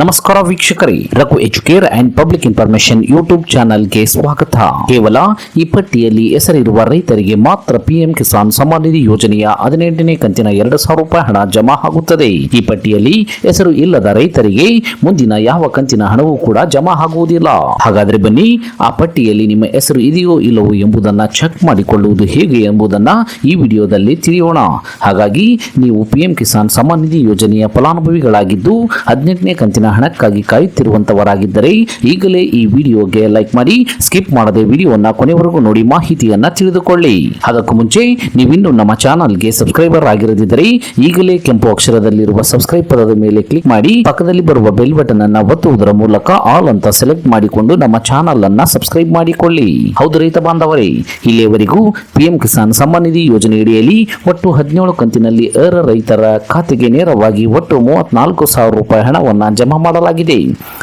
ನಮಸ್ಕಾರ ವೀಕ್ಷಕರೇ, Raghu Educare and public information YouTube ಚಾನೆಲ್ಗೆ ಸ್ವಾಗತ. ಕೇವಲ ಈ ಪಟ್ಟಿಯಲ್ಲಿ ಹೆಸರಿರುವ ರೈತರಿಗೆ ಮಾತ್ರ ಪಿಎಂ ಕಿಸಾನ್ ಸಮ್ಮಾನ್ ನಿಧಿ ಯೋಜನೆಯ ಹದಿನೆಂಟನೇ ಕಂತಿನ ಎರಡು ಸಾವಿರ ರೂಪಾಯಿ ಹಣ ಜಮಾ ಆಗುತ್ತದೆ. ಈ ಪಟ್ಟಿಯಲ್ಲಿ ಹೆಸರು ಇಲ್ಲದ ರೈತರಿಗೆ ಮುಂದಿನ ಯಾವ ಕಂತಿನ ಹಣವೂ ಕೂಡ ಜಮಾ ಆಗುವುದಿಲ್ಲ. ಹಾಗಾದ್ರೆ ಬನ್ನಿ, ಆ ಪಟ್ಟಿಯಲ್ಲಿ ನಿಮ್ಮ ಹೆಸರು ಇದೆಯೋ ಇಲ್ಲವೋ ಎಂಬುದನ್ನ ಚೆಕ್ ಮಾಡಿಕೊಳ್ಳುವುದು ಹೇಗೆ ಎಂಬುದನ್ನ ಈ ವಿಡಿಯೋದಲ್ಲಿ ತಿಳಿಯೋಣ. ಹಾಗಾಗಿ, ನೀವು ಪಿಎಂ ಕಿಸಾನ್ ಸಮ್ಮಾನ್ ನಿಧಿ ಯೋಜನೆಯ ಫಲಾನುಭವಿಗಳಾಗಿದ್ದು, ಹದಿನೆಂಟನೇ ಕಂತಿನ ಹಣಕ್ಕಾಗಿ ಕಾಯುತ್ತಿರುವಂತವರಾಗಿದ್ದರೆ ಈಗಲೇ ಈ ವಿಡಿಯೋಗೆ ಲೈಕ್ ಮಾಡಿ, ಸ್ಕಿಪ್ ಮಾಡದೆ ವಿಡಿಯೋನ ಕೊನೆವರೆಗೂ ನೋಡಿ ಮಾಹಿತಿಯನ್ನ ತಿಳಿದುಕೊಳ್ಳಿ. ಅದಕ್ಕೂ ಮುಂಚೆ, ನೀವಿನ್ನು ನಮ್ಮ ಚಾನಲ್ಗೆ ಸಬ್ಸ್ಕ್ರೈಬರ್ ಆಗಿರದಿದ್ದರೆ ಈಗಲೇ ಕೆಂಪು ಅಕ್ಷರದಲ್ಲಿರುವ ಸಬ್ಸ್ಕ್ರೈಬ್ ಪದದ ಮೇಲೆ ಕ್ಲಿಕ್ ಮಾಡಿ, ಪಕ್ಕದಲ್ಲಿ ಬರುವ ಬೆಲ್ ಬಟನ್ ಅನ್ನ ಒತ್ತುವುದರ ಮೂಲಕ ಆಲ್ ಅಂತ ಸೆಲೆಕ್ಟ್ ಮಾಡಿಕೊಂಡು ನಮ್ಮ ಚಾನಲ್ ಅನ್ನ ಸಬ್ಸ್ಕ್ರೈಬ್ ಮಾಡಿಕೊಳ್ಳಿ. ಹೌದು ರೈತ ಬಾಂಧವರೇ, ಇಲ್ಲಿಯವರೆಗೂ ಪಿಎಂ ಕಿಸಾನ್ ಸಮ್ಮಾನ್ ನಿಧಿ ಯೋಜನೆಯಡಿಯಲ್ಲಿ ಒಟ್ಟು ಹದಿನೇಳು ಕಂತಿನಲ್ಲಿ ಅರ್ಹ ರೈತರ ಖಾತೆಗೆ ನೇರವಾಗಿ ಒಟ್ಟು ಮೂವತ್ನಾಲ್ಕು ಸಾವಿರ ರೂಪಾಯಿ ಹಣವನ್ನು ಜಮಾ ಮಾಡಲಾಗಿದೆ.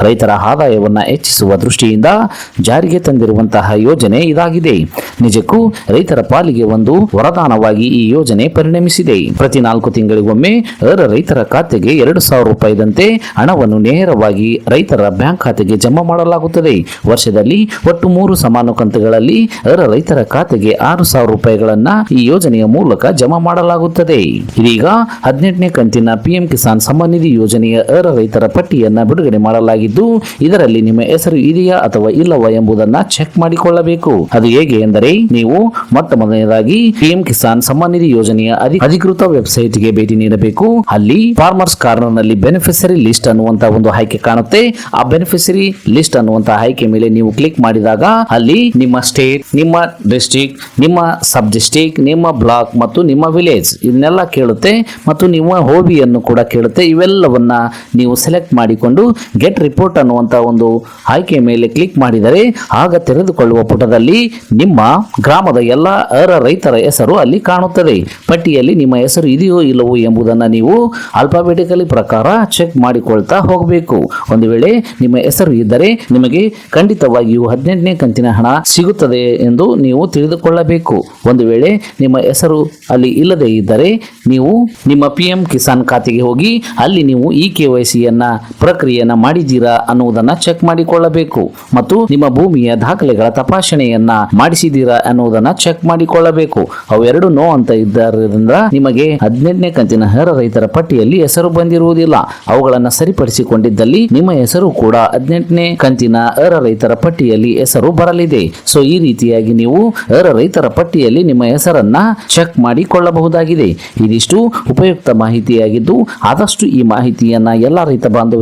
ರೈತರ ಆದಾಯವನ್ನು ಹೆಚ್ಚಿಸುವ ದೃಷ್ಟಿಯಿಂದ ಜಾರಿಗೆ ತಂದಿರುವಂತಹ ಯೋಜನೆ ಇದಾಗಿದೆ. ನಿಜಕ್ಕೂ ರೈತರ ಪಾಲಿಗೆ ಒಂದು ವರದಾನವಾಗಿ ಈ ಯೋಜನೆ ಪರಿಣಮಿಸಿದೆ. ಪ್ರತಿ ನಾಲ್ಕು ತಿಂಗಳಿಗೊಮ್ಮೆ ರೈತರ ಖಾತೆಗೆ ಎರಡು ಸಾವಿರ ರೂಪಾಯಿದಂತೆ ಹಣವನ್ನು ನೇರವಾಗಿ ರೈತರ ಬ್ಯಾಂಕ್ ಖಾತೆಗೆ ಜಮಾ ಮಾಡಲಾಗುತ್ತದೆ. ವರ್ಷದಲ್ಲಿ ಒಟ್ಟು ಮೂರು ಸಮಾನ ಕಂತುಗಳಲ್ಲಿ ರೈತರ ಖಾತೆಗೆ ಆರು ಸಾವಿರ ರೂಪಾಯಿಗಳನ್ನ ಈ ಯೋಜನೆಯ ಮೂಲಕ ಜಮಾ ಮಾಡಲಾಗುತ್ತದೆ. ಇದೀಗ ಹದಿನೆಂಟನೇ ಕಂತಿನ ಪಿಎಂ ಕಿಸಾನ್ ಸಮ್ಮಾನ್ ನಿಧಿ ಯೋಜನೆಯ ರೈತರ ಪಟ್ಟಿಯನ್ನ ಬಿಡುಗಡೆ ಮಾಡಲಾಗಿದ್ದು, ಇದರಲ್ಲಿ ನಿಮ್ಮ ಹೆಸರು ಇದೆಯಾ ಅಥವಾ ಇಲ್ಲವಾ ಎಂಬುದನ್ನ ಚೆಕ್ ಮಾಡಿಕೊಳ್ಳಬೇಕು. ಅದು ಹೇಗೆ ಎಂದರೆ, ನೀವು ಮೊಟ್ಟ ಮೊದಲನೇದಾಗಿ ಪಿಎಂ ಕಿಸಾನ್ ಸಮ್ಮಾನ್ ನಿಧಿ ಯೋಜನೆಯ ಅಧಿ- ಅಧಿಕೃತ ವೆಬ್ಸೈಟ್ಗೆ ಭೇಟಿ ನೀಡಬೇಕು. ಅಲ್ಲಿ ಫಾರ್ಮರ್ಸ್ ಕಾರ್ನರ್ನಲ್ಲಿ ಬೆನಿಫಿಷರಿ ಲಿಸ್ಟ್ ಅನ್ನುವಂತ ಒಂದು ಆಯ್ಕೆ ಕಾಣುತ್ತೆ. ಆ ಬೆನಿಫಿಷರಿ ಲಿಸ್ಟ್ ಅನ್ನುವಂತ ಆಯ್ಕೆ ಮೇಲೆ ನೀವು ಕ್ಲಿಕ್ ಮಾಡಿದಾಗ, ಅಲ್ಲಿ ನಿಮ್ಮ ಸ್ಟೇಟ್ ನಿಮ್ಮ ಡಿಸ್ಟ್ರಿಕ್ಟ್ ನಿಮ್ಮ ಸಬ್ ಡಿಸ್ಟ್ರಿಕ್ಟ್ ನಿಮ್ಮ ಬ್ಲಾಕ್ ಮತ್ತು ನಿಮ್ಮ ವಿಲೇಜ್ ಇದನ್ನೆಲ್ಲ ಕೇಳುತ್ತೆ. ಮತ್ತು ನಿಮ್ಮ ಹೋಬಿಯನ್ನು ಕೂಡ ಕೇಳುತ್ತೆ. ಇವೆಲ್ಲವನ್ನ ನೀವು ಸೆಲೆಕ್ಟ್ ಮಾಡಿಕೊಂಡು ಗೆಟ್ ರಿಪೋರ್ಟ್ ಅನ್ನುವಂತ ಒಂದು ಆಯ್ಕೆ ಮೇಲೆ ಕ್ಲಿಕ್ ಮಾಡಿದರೆ ಆಗ ತೆರೆದುಕೊಳ್ಳುವ ಪುಟದಲ್ಲಿ ನಿಮ್ಮ ಗ್ರಾಮದ ಎಲ್ಲ ಅರ್ಹ ರೈತರ ಹೆಸರು ಅಲ್ಲಿ ಕಾಣುತ್ತದೆ. ಪಟ್ಟಿಯಲ್ಲಿ ನಿಮ್ಮ ಹೆಸರು ಇದೆಯೋ ಇಲ್ಲವೋ ಎಂಬುದನ್ನು ನೀವು ಅಲ್ಫಾಬೆಟಿಕಲಿ ಪ್ರಕಾರ ಚೆಕ್ ಮಾಡಿಕೊಳ್ತಾ ಹೋಗಬೇಕು. ಒಂದು ವೇಳೆ ನಿಮ್ಮ ಹೆಸರು ಇದ್ದರೆ ನಿಮಗೆ ಖಂಡಿತವಾಗಿಯೂ ಹದಿನೆಂಟನೇ ಕಂತಿನ ಹಣ ಸಿಗುತ್ತದೆ ಎಂದು ನೀವು ತಿಳಿದುಕೊಳ್ಳಬೇಕು. ಒಂದು ವೇಳೆ ನಿಮ್ಮ ಹೆಸರು ಅಲ್ಲಿ ಇಲ್ಲದೇ ಇದ್ದರೆ ನೀವು ನಿಮ್ಮ ಪಿ ಎಂ ಕಿಸಾನ್ ಖಾತೆಗೆ ಹೋಗಿ ಅಲ್ಲಿ ನೀವು ಇ ಕೆ ವೈ ಸಿಯನ್ನ ಪ್ರಕ್ರಿಯೆಯನ್ನ ಮಾಡಿದ್ದೀರಾ ಅನ್ನುವುದನ್ನ ಚೆಕ್ ಮಾಡಿಕೊಳ್ಳಬೇಕು ಮತ್ತು ನಿಮ್ಮ ಭೂಮಿಯ ದಾಖಲೆಗಳ ತಪಾಸಣೆಯನ್ನ ಮಾಡಿಸಿದ್ದೀರಾ ಅನ್ನುವುದನ್ನ ಚೆಕ್ ಮಾಡಿಕೊಳ್ಳಬೇಕು. ಅವೆರಡು ನೋ ಅಂತ ಇದ್ದರಿಂದ ನಿಮಗೆ ಹದಿನೆಂಟನೇ ಕಂತಿನ ಅರ್ಹ ರೈತರ ಪಟ್ಟಿಯಲ್ಲಿ ಹೆಸರು ಬಂದಿರುವುದಿಲ್ಲ. ಅವುಗಳನ್ನು ಸರಿಪಡಿಸಿಕೊಂಡಿದ್ದಲ್ಲಿ ನಿಮ್ಮ ಹೆಸರು ಕೂಡ ಹದಿನೆಂಟನೇ ಕಂತಿನ ಅರ್ಹ ರೈತರ ಪಟ್ಟಿಯಲ್ಲಿ ಹೆಸರು ಬರಲಿದೆ. ಸೊ ಈ ರೀತಿಯಾಗಿ ನೀವು ಅರ್ಹ ರೈತರ ಪಟ್ಟಿಯಲ್ಲಿ ನಿಮ್ಮ ಹೆಸರನ್ನ ಚೆಕ್ ಮಾಡಿಕೊಳ್ಳಬಹುದಾಗಿದೆ. ಇದಿಷ್ಟು ಉಪಯುಕ್ತ ಮಾಹಿತಿಯಾಗಿದ್ದು, ಆದಷ್ಟು ಈ ಮಾಹಿತಿಯನ್ನ ಎಲ್ಲ ರೈತ